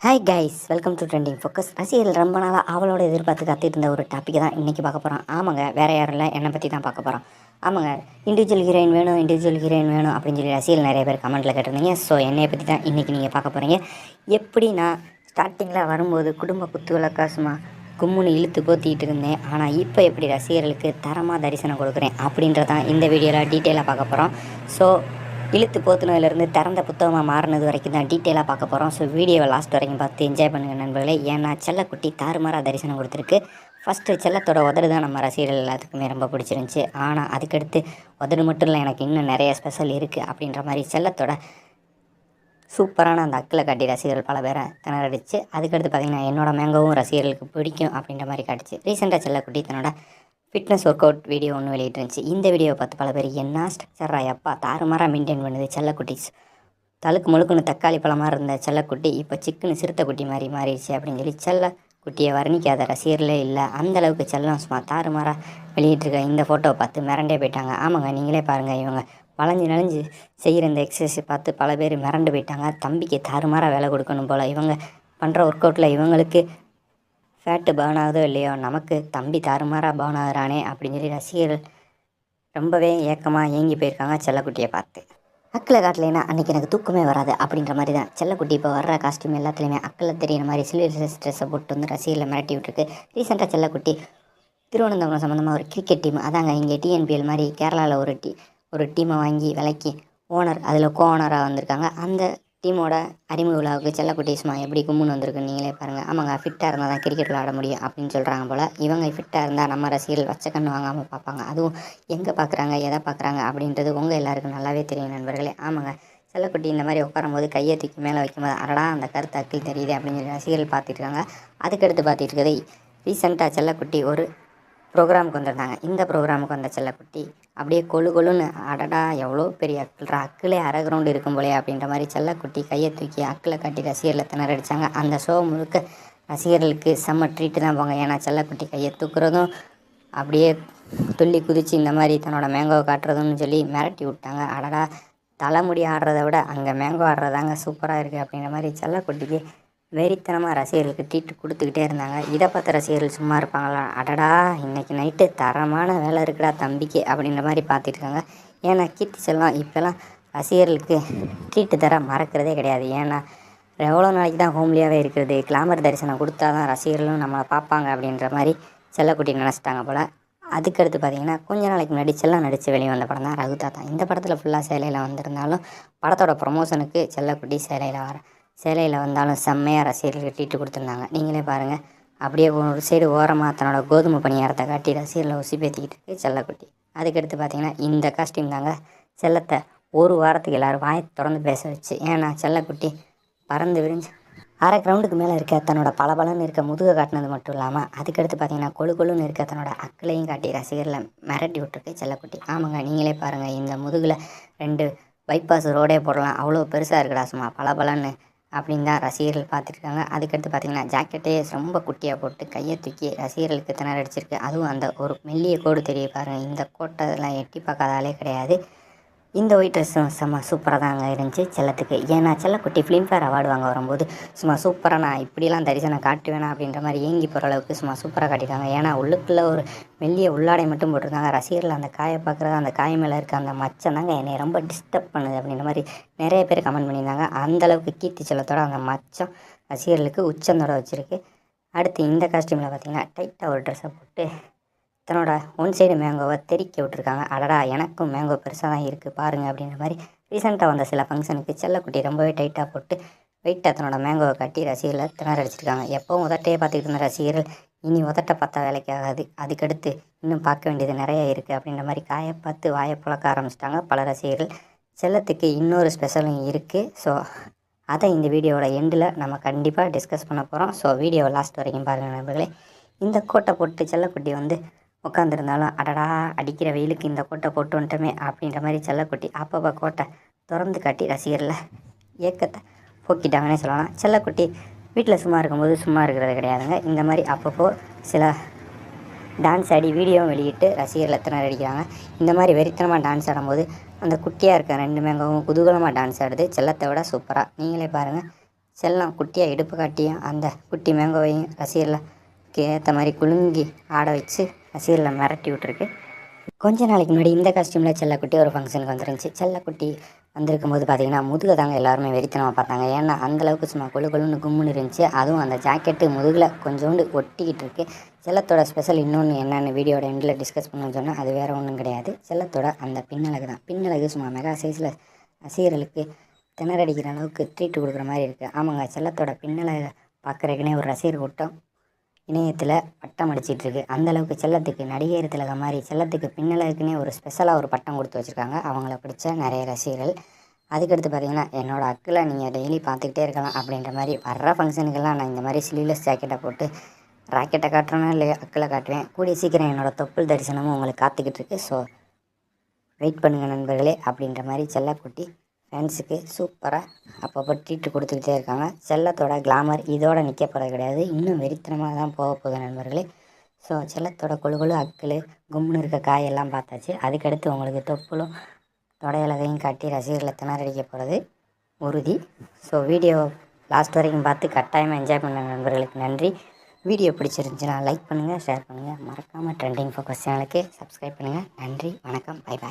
Hi guys welcome to trending focus ரசிகர்கள் ரொம்ப நாளாக அவளோட எதிர்பார்த்து காத்துட்டு இருந்த ஒரு டாப்பிக் தான் இன்றைக்கி பார்க்க போகிறோம் ஆமாங்க வேறு யாரும் இல்லை என்னை பற்றி தான் பார்க்க போகிறோம் ஆமாங்க இண்டிவிஜுவல் ஹீரோயின் வேணும் இண்டிவிஜுவல் ஹீரோயின் வேணும் அப்படின்னு சொல்லி ரசிகர்கள் நிறைய பேர் கமெண்ட்டில் கேட்டிருந்தீங்க. ஸோ என்னையை பற்றி தான் இன்றைக்கி நீங்கள் பார்க்க போகிறீங்க எப்படி நான் ஸ்டார்டிங்கில் வரும்போது குடும்ப குத்து விளக்காசுமா கும்முன்னு இழுத்து போத்திட்டு இருந்தேன். ஆனால் இப்போ எப்படி ரசிகர்களுக்கு தரமாக தரிசனம் கொடுக்குறேன் அப்படின்றதான் இந்த வீடியோவில் டீட்டெயிலாக பார்க்க போகிறோம் ஸோ இழுத்து போத்துனதுலேருந்து திறந்த புத்தகமாக மாறினது வரைக்கும் தான் டீட்டெயிலாக பார்க்க போகிறோம் ஸோ வீடியோவை லாஸ்ட் வரைக்கும் பார்த்து என்ஜாய் பண்ணுங்கள் நண்பர்களே. ஏன்னா செல்லக்குட்டி தாறுமாறாக தரிசனம் கொடுத்துருக்கு. ஃபஸ்ட்டு செல்லத்தோட உதடு தான் நம்ம ரசிகர்கள் எல்லாத்துக்குமே ரொம்ப பிடிச்சிருந்துச்சி. ஆனால் அதுக்கடுத்து உதடு மட்டும் இல்லை எனக்கு இன்னும் நிறைய ஸ்பெஷல் இருக்குது அப்படின்ற மாதிரி செல்லத்தோட சூப்பரான அந்த அக்கில் காட்டி ரசிகர்கள் பல பேரை திணறடிச்சு. அதுக்கடுத்து பார்த்திங்கன்னா என்னோட மேங்கவும் ரசிகர்களுக்கு பிடிக்கும் அப்படின்ற மாதிரி காட்டுச்சு. ரீசெண்டாக செல்லக்குட்டி தன்னோட ஃபிட்னஸ் ஒர்க் அவுட் வீடியோ ஒன்று வெளியிட்டிருந்துச்சு. இந்த வீடியோவை பார்த்து பல பேர் என்ன ஸ்ட்ரக்சரா எப்பா தாறுமாறாக மெயின்டைன் பண்ணுது செல்லக்குட்டிஸ் தழுக்கு முழுக்குன்னு தக்காளி பழமாக இருந்த செல்லக்குட்டி இப்போ சிக்குன்னு சிறுத்தைக்குட்டி மாதிரி மாறிடுச்சு அப்படின்னு சொல்லி செல்ல குட்டியை வர்ணிக்காத ரசிகர்களே இல்லை. அந்தளவுக்கு செல்லம் சும்மா தாறுமாறாக வெளியிட்டிருக்க இந்த ஃபோட்டோவை பார்த்து மிரண்டே போயிட்டாங்க. ஆமாங்க நீங்களே பாருங்கள் இவங்க. வளைஞ்சு நனைஞ்சு செய்கிற இந்த எக்ஸசைஸை பார்த்து பல பேர் மிரண்டு போயிட்டாங்க. தம்பிக்கு தாறுமாறாக வேலை கொடுக்கணும் போல். இவங்க பண்ணுற ஒர்க் அவுட்டில் இவங்களுக்கு ஃபேட்டு பர்ன் ஆகுதோ இல்லையோ நமக்கு தம்பி தாறுமாறாக பர்ன் ஆகுறானே அப்படின்னு சொல்லி ரசிகர்கள் ரொம்பவே ஏக்கமாக ஏங்கி போயிருக்காங்க செல்லக்குட்டியை பார்த்து. அக்கில் காட்டலைன்னா அன்றைக்கி எனக்கு தூக்கமே வராது அப்படின்ற மாதிரி தான். செல்லக்குட்டி இப்போ வர்ற காஸ்டியூம் எல்லாத்துலேயுமே அக்கில் தெரியிற மாதிரி சில்வர் ட்ரெஸ்ஸை போட்டு வந்து ரசிகர்களை மிரட்டி விட்டுருக்கு. ரீசெண்டாக செல்லக்குட்டி திருவனந்தபுரம் சம்மந்தமாக ஒரு கிரிக்கெட் டீம் அதாங்க இங்கே டிஎன்பிஎல் மாதிரி கேரளாவில் ஒரு டீ ஒரு டீமை வாங்கி விலைக்கு ஓனர் அதில் கோ ஓனராக வந்திருக்காங்க. அந்த டீமோட அறிமுக விழாவுக்கு செல்லக்குட்டி சும்மா எப்படி கும்முன்னு வந்திருக்கு நீங்களே பாருங்கள் ஆமாங்க ஃபிட்டாக இருந்தால் தான் கிரிக்கெட் விளாட முடியும் அப்படின்னு சொல்கிறாங்க போல். இவங்க ஃபிட்டாக இருந்தால் நம்ம ரசிகர்கள் வச்ச கண்ணு வாங்காமல் பார்ப்பாங்க. அதுவும் எங்கே பார்க்குறாங்க எதை பார்க்குறாங்க அப்படின்றது உங்கள் எல்லாருக்கும் நல்லாவே தெரியும் நண்பர்களே. ஆமாங்க செல்லக்குட்டி இந்த மாதிரி உட்காரும்போது கையை தூக்கி மேலே வைக்கும்போது அடடா அந்த கருத்து அக்கில் தெரியுது அப்படின்னு சொல்லி ரசிகர்கள் பார்த்துட்டு இருக்காங்க. அதுக்கடுத்து பார்த்துட்டு இருக்கதை ரீசெண்டாக செல்லக்குட்டி ஒரு ப்ரோக்ராமுக்கு வந்திருந்தாங்க. இந்த ப்ரோக்ராமுக்கு வந்த செல்லக்குட்டி அப்படியே கொழு கொழுன்னு அடடா எவ்வளோ பெரிய அக்கிள்ரா அக்கிலே அரை கிரவுண்டு இருக்கும் போலே அப்படின்ற மாதிரி செல்லக்குட்டி கையை தூக்கி அக்கில் காட்டி திணற திணறடிச்சாங்க. அந்த ஷோ முழுக்க ரசிகர்களுக்கு செம்ம ட்ரீட்டு தான் போங்க. ஏன்னா செல்லக்குட்டி கையை தூக்குறதும் அப்படியே துள்ளி குதித்து இந்த மாதிரி தன்னோட மேங்கோவை காட்டுறதுன்னு சொல்லி மிரட்டி விட்டாங்க. அடடா தலைமுடி ஆடுறத விட அங்கே மேங்கோ ஆடுறதாங்க சூப்பராக இருக்குது அப்படின்ற மாதிரி செல்லக்குட்டிக்கு வெறித்தனமாக ரசிகர்களுக்கு ட்ரீட் கொடுத்துக்கிட்டே இருந்தாங்க. இதை பார்த்த ரசிகர்கள் சும்மா இருப்பாங்களா? அடடா இன்றைக்கி நைட்டு தரமான வேலை இருக்குடா தம்பிக்கு அப்படின்ற மாதிரி பார்த்துட்டு இருக்காங்க. ஏன்னா கீர்த்தி செல்லாம் இப்போல்லாம் ரசிகர்களுக்கு ட்ரீட்டு தர மறக்கிறதே கிடையாது. ஏன்னா எவ்வளோ நாளைக்கு தான் ஹோம்லியாகவே இருக்கிறது? கிளாமர் தரிசனம் கொடுத்தா தான் ரசிகர்களும் நம்மளை பார்ப்பாங்க அப்படின்ற மாதிரி செல்லக்குட்டி நினச்சிட்டாங்க போல். அதுக்கடுத்து பார்த்தீங்கன்னா கொஞ்ச நாளைக்கு முன்னாடி செல்லம் நடித்து வெளியே வந்த படம் தான் ரகு இந்த படத்தில் ஃபுல்லாக சேலையில் வந்திருந்தாலும் படத்தோட ப்ரொமோஷனுக்கு செல்லக்குட்டி சேலையில் வரேன் சேலையில் வந்தாலும் செம்மையாக ரசிகர்களுக்கு ட்ரீட்டு கொடுத்துருந்தாங்க. நீங்களே பாருங்கள் அப்படியே ஒரு சைடு ஓரமாக தன்னோட கோதுமை பணியாரத்தை காட்டி ரசிகர்களை உசி பேத்திக்கிட்டு இருக்கு செல்லக்குட்டி. அதுக்கடுத்து பார்த்தீங்கன்னா இந்த காஸ்டியூம் தாங்க செல்லத்தை ஒரு வாரத்துக்கு எல்லோரும் வாயை திறந்து பேச வச்சு. ஏன்னா செல்லக்குட்டி பறந்து விரிஞ்சு அரை கிரவுண்டுக்கு மேலே இருக்க தன்னோட பளபளன்னு இருக்க முதுகை காட்டினது மட்டும் இல்லாமல் அதுக்கடுத்து பார்த்தீங்கன்னா கொழு கொழுன்னு இருக்க தன்னோட அக்களையும் காட்டி ரசிகர்களை மிரட்டி விட்டுருக்கு செல்லக்குட்டி. ஆமாங்க நீங்களே பாருங்கள் இந்த முதுகில் ரெண்டு பைபாஸ் ரோடே போடலாம். அவ்வளோ பெருசாக இருக்குடா சும்மா பளபளன்னு அப்படின்னு தான் ரசிகர்கள் பார்த்துருக்காங்க. அதுக்கடுத்து பார்த்தீங்கன்னா ஜாக்கெட்டே ரொம்ப குட்டியாக போட்டு கையை தூக்கி ரசிகர்களுக்கு திணறடிச்சிருக்கு அதுவும் அந்த ஒரு மெல்லிய கோடு தெரிய பாருங்கள் இந்த கோட்டெல்லாம் எட்டி பார்க்காத ஆளே கிடையாது. இந்த ஒயிட் ட்ரெஸ்ஸும் செம்ம சூப்பராக தாங்க இருந்துச்சு செல்லத்துக்கு. ஏன்னா செல்லக்குட்டி ஃபிலிம்ஃபேர் அவார்டு வாங்க வரும்போது சும்மா சூப்பராக நான் இப்படிலாம் தரிசனம் காட்டுவேனா அப்படின்ற மாதிரி ஏங்கி போகிற அளவுக்கு சும்மா சூப்பராக காட்டிட்டாங்க. ஏன்னா உள்ளுக்குள்ளே ஒரு மெல்லிய உள்ளாடை மட்டும் போட்டிருந்தாங்க. ரசிகர்கள் அந்த காயை பார்க்குறது அந்த காய மேலே இருக்க அந்த மச்சம் தாங்க என்னை ரொம்ப டிஸ்டர்ப் பண்ணுது அப்படின்ற மாதிரி நிறைய பேர் கமெண்ட் பண்ணியிருந்தாங்க. அந்தளவுக்கு கீர்த்தி செல்லத்தோட அந்த மச்சம் ரசிகர்களுக்கு உச்சந்தோட வச்சுருக்கு. அடுத்து இந்த காஸ்டியூமில் பார்த்திங்கன்னா டைட்டாக ஒரு ட்ரெஸ்ஸை போட்டு தன்னோட ஒன் சைடு மேங்கோவை தெறிக்க விட்ருக்காங்க அடடா எனக்கும் மேங்கோ பெருசாக தான் இருக்குது பாருங்கள் அப்படின்ற மாதிரி ரீசெண்டாக வந்த சில ஃபங்க்ஷனுக்கு செல்லக்குட்டி ரொம்பவே டைட்டாக போட்டு வெயிட்டாக தன்னோட மேங்கோவை கட்டி ரசிகர்களை திணறடிச்சிருக்காங்க. எப்போவும் உதட்டையே பார்த்துக்கிட்டு இருந்த ரசிகர்கள் இனி உதட்ட பார்த்தா வேலைக்கு ஆகாது அதுக்கடுத்து இன்னும் பார்க்க வேண்டியது நிறைய இருக்குது அப்படின்ற மாதிரி காயை பார்த்து வாயை புழக்க ஆரம்பிச்சிட்டாங்க பல ரசிகர்கள். செல்லத்துக்கு இன்னொரு ஸ்பெஷலும் இருக்குது ஸோ அதை இந்த வீடியோவோட எண்டில் நம்ம கண்டிப்பாக டிஸ்கஸ் பண்ண போகிறோம் ஸோ வீடியோவை லாஸ்ட் வரைக்கும் பாருங்கள் நண்பர்களே. இந்த கோட்டை போட்டு செல்லக்குட்டி வந்து உட்காந்துருந்தாலும் அடடா அடிக்கிற வெயிலுக்கு இந்த கோட்டை போட்டு வந்துட்டோமே அப்படின்ற மாதிரி செல்லக்குட்டி அப்பப்போ கோட்டை திறந்து காட்டி ரசிகரில் ஏக்கத்தை போக்கிட்டாங்கன்னே சொல்லலாம். செல்லக்குட்டி வீட்டில் சும்மா இருக்கும்போது சும்மா இருக்கிறது கிடையாதுங்க. இந்த மாதிரி அப்பப்போ சில டான்ஸ் ஆடி வீடியோவும் வெளியிட்டு ரசிகர்கள் எத்தனை அடிக்கிறாங்க. இந்த மாதிரி வெறித்தனமாக டான்ஸ் ஆடும்போது அந்த குட்டியாக இருக்க ரெண்டு மேங்கவும் குதூகலமாக டான்ஸ் ஆடுது. செல்லத்தை விட சூப்பராக நீங்களே பாருங்கள் செல்லம் குட்டியாக இடுப்பு காட்டியும் அந்த குட்டி மேங்கோவையும் ரசிகரில் ஏற்ற மாதிரி குலுங்கி ஆட வச்சு அசீரில் மிரட்டி விட்ருக்கு கொஞ்ச நாளைக்கு முன்னாடி இந்த காஸ்டியூமில் செல்லக்குட்டி ஒரு ஃபங்க்ஷனுக்கு வந்துருந்துச்சு. செல்லக்குட்டி வந்திருக்கும் போது பார்த்தீங்கன்னா முதுகை தாங்க எல்லாருமே வெறித்தனமாக பார்த்தாங்க. ஏன்னா அந்தளவுக்கு சும்மா கொழு கொழுன்னு கும்முன்னு இருந்துச்சு. அதுவும் அந்த ஜாக்கெட்டு முதுகில் கொஞ்சோண்டு ஒட்டிக்கிட்டு இருக்கு. செல்லத்தோட ஸ்பெஷல் இன்னொன்று என்னென்னு வீடியோட எண்டில் டிஸ்கஸ் பண்ணணும்னு சொன்னால் அது வேறு ஒன்றும் கிடையாது. செல்லத்தோட அந்த பின்னலகு தான். பின்னலகு சும்மா மெகா சைஸில் ரசிகர்களுக்கு திணறடிக்கிற அளவுக்கு ட்ரீட் கொடுக்குற மாதிரி இருக்குது ஆமாங்க செல்லத்தோட பின்னலகை பார்க்குறதுக்குனே ஒரு ரசிகர் கூட்டம். இணையத்தில் பட்டம் அடிச்சிட்ருக்கு. அந்தளவுக்கு செல்லத்துக்கு நடிகர் திலக மாதிரி செல்லத்துக்கு பின்னலருக்குன்னே ஒரு ஸ்பெஷலாக ஒரு பட்டம் கொடுத்து வச்சுருக்காங்க. அவங்கள பிடிச்ச நிறைய ரசிகர்கள். அதுக்கடுத்து பார்த்தீங்கன்னா என்னோடய அக்கில் நீங்கள் டெய்லி பார்த்துக்கிட்டே இருக்கலாம் அப்படின்ற மாதிரி வர்ற ஃபங்க்ஷனுக்கெல்லாம் நான் இந்த மாதிரி ஸ்லீவ்லெஸ் ஜாக்கெட்டை போட்டு ராக்கெட்டை காட்டுறேன்னா இல்லையா அக்கில் காட்டுவேன். கூடிய சீக்கிரம் என்னோடய தொப்புள் தரிசனமும் உங்களுக்கு காத்துக்கிட்டு இருக்கு. ஸோ வெயிட் பண்ணுங்கள் நண்பர்களே அப்படின்ற மாதிரி செல்லக்குட்டி ஃபேன்ஸுக்கு சூப்பராக அப்பப்போ ட்ரீட் கொடுத்துக்கிட்டே இருக்காங்க. செல்லத்தோட கிளாமர் இதோட நிற்க போகிறது கிடையாது. இன்னும் வெறித்தனமாக தான் போக போகுது நண்பர்களே. ஸோ செல்லத்தோட கொழு அக்கல் அக்கிள் கும்முன்னு இருக்க காயெல்லாம் பார்த்தாச்சு. அதுக்கடுத்து உங்களுக்கு தொப்புளும் தொடையலகையும் காட்டி ரசிகர்களை திணறடிக்க போகிறது உறுதி. ஸோ வீடியோ லாஸ்ட் வரைக்கும் பார்த்து கட்டாயமாக என்ஜாய் பண்ண நண்பர்களுக்கு நன்றி. வீடியோ பிடிச்சிருந்துச்சுன்னா லைக் பண்ணுங்கள் ஷேர் பண்ணுங்கள் மறக்காமல் ட்ரெண்டிங் ஃபோக்கஸ் சேனலுக்கு சப்ஸ்கிரைப் பண்ணுங்கள் நன்றி வணக்கம் பை பாய்